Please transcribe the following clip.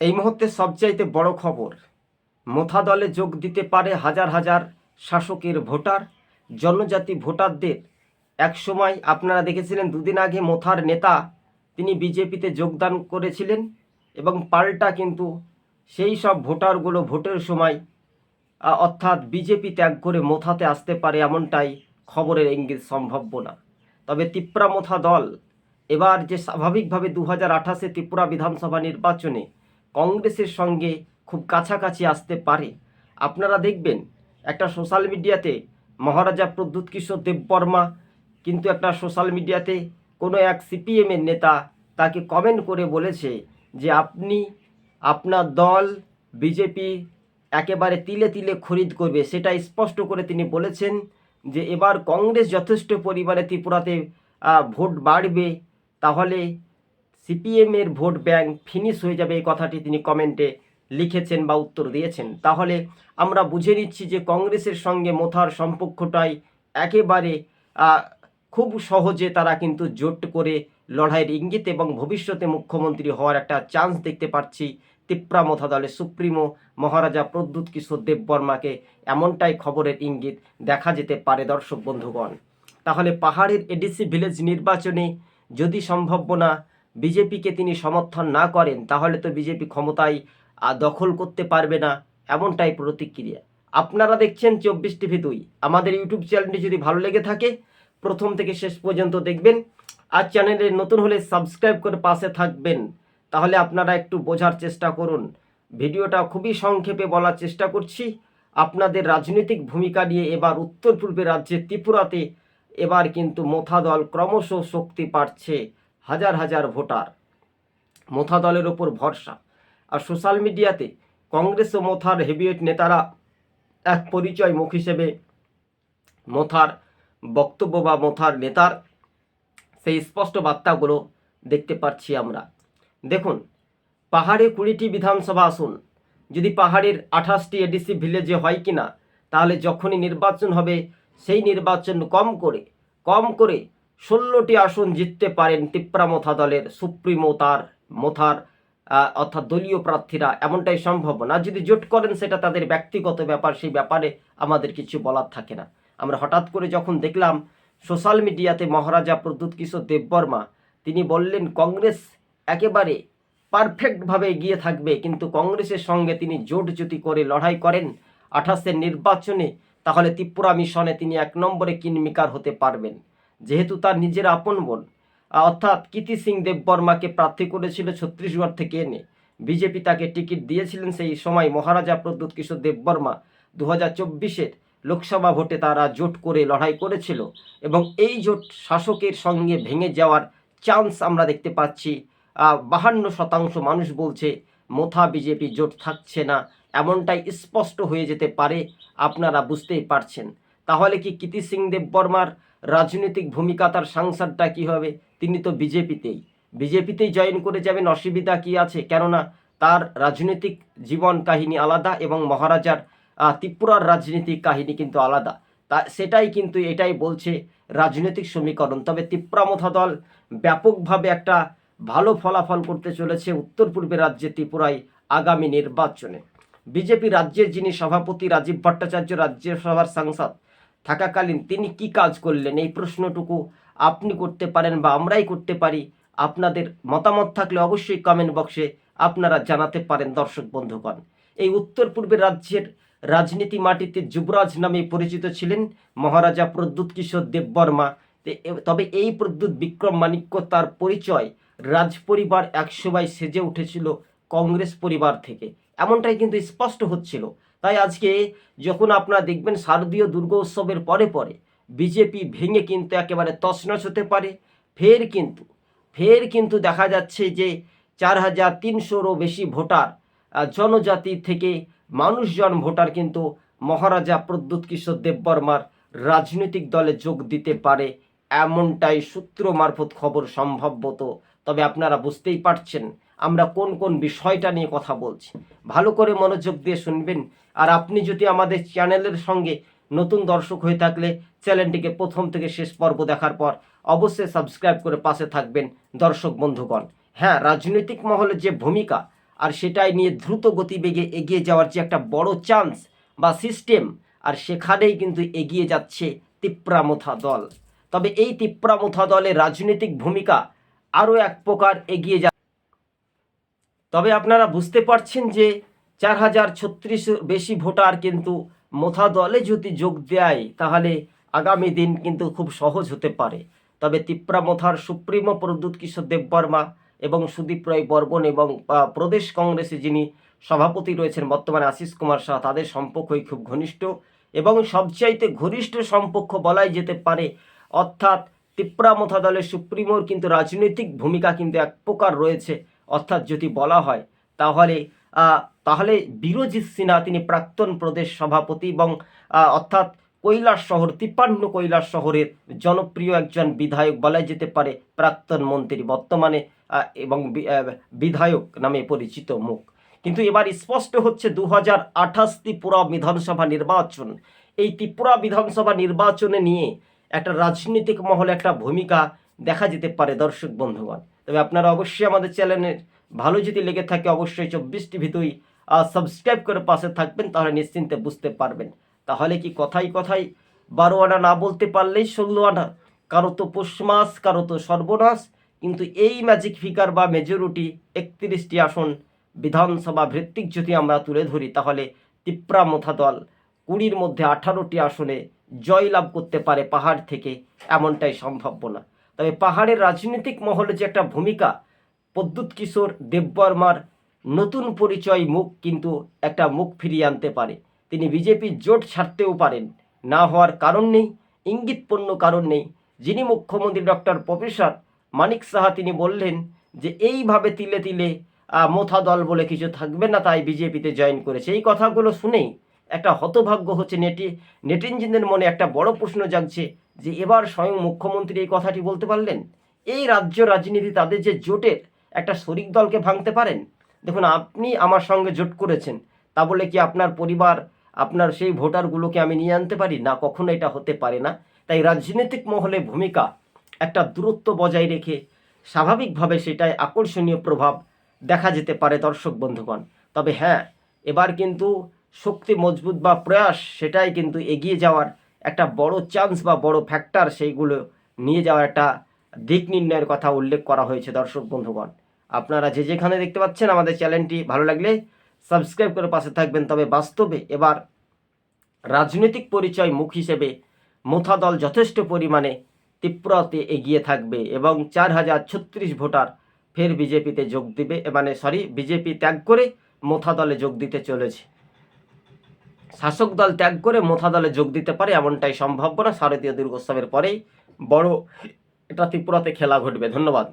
এই মুহূর্তে সবচাইতে বড় খবর মোথা দলে যোগ দিতে পারে হাজার হাজার শাসকের ভোটার, জনজাতি ভোটারদের। একসময় আপনারা দেখেছিলেন, দুদিন আগে মোথার নেতা তিনি বিজেপিতে যোগদান করেছিলেন এবং পাল্টা কিন্তু সেই সব ভোটারগুলো ভোটের সময় অর্থাৎ বিজেপি ত্যাগ করে মোথাতে আসতে পারে এমনটাই খবরের ইঙ্গিত সম্ভাব্য না। তবে তিপ্রা মোথা দল এবার যে স্বাভাবিকভাবে দু হাজার আঠাশে ত্রিপুরা বিধানসভা নির্বাচনে কংগ্রেসের সঙ্গে খুব কাছাকাছি আসতে পারে। আপনারা দেখবেন, একটা সোশ্যাল মিডিয়াতে মহারাজা প্রদ্যুৎ কিশোর দেববর্মা কিন্তু একটা সোশ্যাল মিডিয়াতে কোনো এক সিপিএমের নেতা তাকে কমেন্ট করে বলেছে যে আপনি আপনার দল বিজেপি একেবারে তিলে তিলে খরিদ করবে। সেটা স্পষ্ট করে তিনি বলেছেন যে এবার কংগ্রেস যথেষ্ট পরিমাণে ত্রিপুরাতে ভোট বাড়বে। তাহলে সিপিএমের ভোট ব্যাংক ফিনিশ হয়ে যাবে এই কথাটি তিনি কমেন্টে লিখেছেন বা উত্তর দিয়েছেন। তাহলে আমরা বুঝে নিচ্ছি যে কংগ্রেসের সঙ্গে মোথার সম্পর্কটাই একেবারে খুব সহজে তারা কিন্তু জোট করে লড়াইয়ের ইঙ্গিত এবং ভবিষ্যতে মুখ্যমন্ত্রী হওয়ার একটা চান্স দেখতে পাচ্ছি তিপ্রা মোথা দলের সুপ্রিমো মহারাজা প্রদ্যুৎ কিশোর দেববর্মাকে এমনটাই খবরের ইঙ্গিত দেখা যেতে পারে দর্শক বন্ধুগণ। তাহলে পাহাড়ের এডিসি ভিলেজ নির্বাচনে যদি সম্ভাব্য না বিজেপিকে তিনি সমর্থন না করেন, তাহলে তো বিজেপি ক্ষমতায় দখল করতে পারবে না। এমনটাই প্রতিক্রিয়া। আপনারা দেখছেন চব্বিশ টিভি দুই। আমাদের ইউটিউব চ্যানেলটি যদি ভালো লেগে থাকে, প্রথম থেকে শেষ পর্যন্ত দেখবেন। আর চ্যানেলে নতুন হলে সাবস্ক্রাইব করে পাশে থাকবেন। তাহলে আপনারা একটু বোঝার চেষ্টা করুন। ভিডিওটা খুবই সংক্ষেপে বলার চেষ্টা করছি। আপনাদের রাজনৈতিক ভূমিকা নিয়ে এবার উত্তর পূর্বে রাজ্যে ত্রিপুরাতে এবার কিন্তু মোথা দল ক্রমশ শক্তি পাচ্ছে। হাজার হাজার ভোটার। মোথা দলের ওপর ভরসা। আর সোশ্যাল মিডিয়াতে কংগ্রেস ও মোথার হেভিওয়েট নেতারা এক পরিচয় মুখ হিসেবে মোথার বক্তব্য বা মোথার নেতার সেই স্পষ্ট বার্তাগুলো দেখতে পাচ্ছি আমরা। দেখুন, পাহাড়ে কুড়িটি বিধানসভা আসন। যদি পাহাড়ের আঠাশটি এডিসি ভিলেজে হয় কিনা, তাহলে যখনই নির্বাচন হবে, সেই নির্বাচন কম করে কম করে ষোলোটি আসন জিততে পারেন তিপ্রা মোথা দলের সুপ্রিমো তার, মোথার অর্থাৎ দলীয় প্রার্থীরা। এমনটাই সম্ভব না। যদি জোট করেন, সেটা তাদের ব্যক্তিগত ব্যাপার, সেই ব্যাপারে আমাদের কিছু বলার থাকে না। আমরা হঠাৎ করে যখন দেখলাম সোশ্যাল মিডিয়াতে মহারাজা প্রদ্যুৎ কিশোর দেববর্মা, তিনি বললেন, কংগ্রেস একেবারে পারফেক্টভাবে এগিয়ে থাকবে, কিন্তু কংগ্রেসের সঙ্গে তিনি জোট যদি করে লড়াই করেন আঠাশের নির্বাচনে, তাহলে ত্রিপুরা মিশনে তিনি এক নম্বরে কিনমিকার হতে পারবেন। যেহেতু তার নিজের আপন বোন অর্থাৎ কীর্তি সিং দেববর্মাকে প্রার্থী করেছিল ছত্তিশগড় থেকে এনে। বিজেপি তাকে টিকিট দিয়েছিলেন সেই সময় মহারাজা প্রদ্যুৎ কিশোর দেববর্মা দু হাজার লোকসভা ভোটে তারা জোট করে লড়াই করেছিল এবং এই জোট শাসকের সঙ্গে ভেঙে যাওয়ার চান্স আমরা দেখতে পাচ্ছি। বাহান্ন শতাংশ মানুষ বলছে মোথা বিজেপি জোট থাকছে না, এমনটাই স্পষ্ট হয়ে যেতে পারে, আপনারা বুঝতেই পারছেন। তাহলে কি কীর্তি সিং দেববর্মার রাজনৈতিক ভূমিকা তার সাংসদটা কী হবে? তিনি তো বিজেপিতেই। বিজেপিতেই জয়েন করে যাবেন, অসুবিধা কি আছে? কেননা তার রাজনৈতিক জীবন কাহিনী আলাদা এবং মহারাজার ত্রিপুরার রাজনৈতিক কাহিনী কিন্তু আলাদা। তা, সেটাই কিন্তু এটাই বলছে রাজনৈতিক সমীকরণ। তবে ত্রিপুরামথা দল ব্যাপকভাবে একটা ভালো ফলাফল করতে চলেছে উত্তর পূর্বে রাজ্যে ত্রিপুরায় আগামী নির্বাচনে। বিজেপি রাজ্যের যিনি সভাপতি রাজীব ভট্টাচার্য, রাজ্যসভার সাংসদ থাকাকালীন তিনি কি কাজ করলেন? এই প্রশ্নটুকু আপনি করতে পারেন বা আমরাই করতে পারি। আপনাদের মতামত থাকলে অবশ্যই কমেন্ট বক্সে আপনারা জানাতে পারেন, দর্শক বন্ধুগণ। এই উত্তর পূর্বের রাজ্যের রাজনীতি মাটিতে যুবরাজ নামে পরিচিত ছিলেন মহারাজা প্রদ্যুৎ কিশোর দেববর্মা তবে এই প্রদ্যুৎ বিক্রম মাণিক্য তার পরিচয় রাজপরিবার একসময় সেজে উঠেছিল কংগ্রেস পরিবার থেকে। এমনটাই কিন্তু স্পষ্ট হচ্ছিল। তাই আজকে যখন আপনারা দেখবেন শারদীয় দুর্গোৎসবের পরে পরে বিজেপি ভেঙে কিন্তু একেবারে তছনছ হতে পারে, ফের কিন্তু ফের কিন্তু দেখা যাচ্ছে যে চার হাজার তিনশোরও বেশি ভোটার জনজাতি থেকে মানুষজন ভোটার কিন্তু মহারাজা প্রদ্যুৎ কিশোর দেববর্মার রাজনৈতিক দলে যোগ দিতে পারে এমনটাই সূত্র মারফত খবর সম্ভবত তবে আপনারা বুঝতেই পারছেন আমরা কোন কোন বিষয়টা নিয়ে কথা বলছি। ভালো করে মনোযোগ দিয়ে শুনবেন আর আপনি যদি আমাদের চ্যানেলের সঙ্গে নতুন দর্শক হয়ে থাকলে চ্যানেলটিকে প্রথম থেকে শেষ পর্ব দেখার পর অবশ্যই সাবস্ক্রাইব করে পাশে থাকবেন দর্শক বন্ধুগণ। হ্যাঁ রাজনৈতিক মহলের যে ভূমিকা আর সেটাই নিয়ে দ্রুত গতিবেগে এগিয়ে যাওয়ার যে একটা বড় চান্স বা সিস্টেম আর সেখানেই কিন্তু এগিয়ে যাচ্ছে তিপ্রামথা দল। তবে এই তিপ্রামথা দলের রাজনৈতিক ভূমিকা আরও এক প্রকার এগিয়ে যা তবে আপনারা বুঝতে পারছেন যে চার হাজার ছত্রিশ বেশি ভোটার কিন্তু মোথা দলে যদি যোগ দেয়, তাহলে আগামী দিন কিন্তু খুব সহজ হতে পারে। তবে তিপ্রা মোথার সুপ্রিমো প্রদ্যুৎ কিশোর দেববর্মা এবং সুদীপ রায় বর্মন এবং প্রদেশ কংগ্রেসে যিনি সভাপতি রয়েছেন বর্তমানে আশিস কুমার শাহ, তাদের সম্পর্কই খুব ঘনিষ্ঠ এবং সবচাইতে ঘনিষ্ঠ সম্পর্ক বলাই যেতে পারে, অর্থাৎ তিপ্রা মোথা দলের সুপ্রিমোর কিন্তু রাজনৈতিক ভূমিকা কিন্তু এক প্রকার রয়েছে। অর্থাৎ যদি বলা হয়, তাহলে তাহলে বীরজিৎ সিনহা, তিনি প্রাক্তন প্রদেশ সভাপতি এবং অর্থাৎ কৈলাস শহর, তিপ্পান্ন কৈলাস শহরের জনপ্রিয় একজন বিধায়ক বলা যেতে পারে প্রাক্তন মন্ত্রী, বর্তমানে এবং বিধায়ক নামে পরিচিত মুখ। কিন্তু এবার স্পষ্ট হচ্ছে দু হাজার আঠাশ ত্রিপুরা বিধানসভা নির্বাচন। এই ত্রিপুরা বিধানসভা নির্বাচনে নিয়ে একটা রাজনৈতিক মহলে একটা ভূমিকা দেখা যেতে পারে, দর্শক বন্ধুগণ। তবে আপনারা অবশ্যই আমাদের চ্যানেলের ভালো যদি লেগে থাকে অবশ্যই চব্বিশ টিভিতেই সাবস্ক্রাইব করে পাশে থাকবেন, তাহলে নিশ্চিন্তে বুঝতে পারবেন। তাহলে কি কথাই কথাই বারো আনা না বলতে পারলেই ষোলো আনা কারও তো পৌষ মাস, কারও তো সর্বনাশ, কিন্তু এই ম্যাজিক ফিগার বা মেজরিটি একত্রিশটি আসন বিধানসভা ভিত্তিক যদি আমরা তুলে ধরি, তাহলে তিপ্রা মোথা দল কুড়ির মধ্যে আঠারোটি আসনে জয়লাভ করতে পারে পাহাড় থেকে, এমনটাই সম্ভাব্য না তবে পাহাড়ের রাজনৈতিক মহলে যে একটা ভূমিকা প্রদ্যুৎ কিশোর দেববর্মার নতুন পরিচয় মুখ কিন্তু একটা মুখ ফিরিয়ে আনতে পারে। তিনি বিজেপি জোট ছাড়তেও পারেন। না হওয়ার কারণ নেই, ইঙ্গিতপূর্ণ কারণ নেই। যিনি মুখ্যমন্ত্রী ডক্টর প্রফেসর মানিক সাহা তিনি বললেন যে, এইভাবে তিলে তিলে মোথা দল বলে কিছু থাকবে না, তাই বিজেপিতে জয়েন করেছে। এই কথাগুলো শুনেই একটা হতভাগ্য হচ্ছে নেটি, নেটিনজিনদের মনে একটা বড় প্রশ্ন জাগছে যে, এবার স্বয়ং মুখ্যমন্ত্রী এই কথাটি বলতে পারলেন? এই রাজ্য রাজনীতি তাদের যে জোটের একটা শরিক দলকে ভাঙতে পারেন? দেখুন, আপনি আমার সঙ্গে জোট করেছেন। তা বলে কি আপনার পরিবার, আপনার সেই ভোটারগুলোকে আমি নিয়ে আনতে পারি? না, কখনো এটা হতে পারে না। তাই রাজনৈতিক মহলে ভূমিকা একটা দূরত্ব বজায় রেখে স্বাভাবিকভাবে সেটাই আকর্ষণীয় প্রভাব দেখা যেতে পারে, দর্শক বন্ধুগণ। তবে হ্যাঁ এবার কিন্তু শক্তি মজবুত বা প্রয়াস, সেটাই কিন্তু এগিয়ে যাওয়ার একটা বড় চান্স বা বড় ফ্যাক্টর সেইগুলো নিয়ে যাওয়ার একটা দিক নির্ণয়ের কথা উল্লেখ করা হয়েছে, দর্শক বন্ধুগণ। আপনারা যে যেখানে দেখতে পাচ্ছেন আমাদের চ্যানেলটি ভালো লাগলে সাবস্ক্রাইব করে পাশে থাকবেন। তবে বাস্তবে এবার রাজনৈতিক পরিচয় মুখ হিসেবে মোথা দল যথেষ্ট পরিমাণে তীব্রতে এগিয়ে থাকবে এবং চার হাজার ছত্রিশ ভোটার ফের বিজেপিতে যোগ দিবে মানে সরি, বিজেপি ত্যাগ করে মোথা দলে যোগ দিতে চলেছে। শাসক দল ত্যাগ করে মোথা দলে যোগ দিতে পারে এমনটাই সম্ভাব্য না শারদীয় দুর্গোৎসবের পরেই বড় এটা ত্রিপুরাতে খেলা ঘটবে। ধন্যবাদ।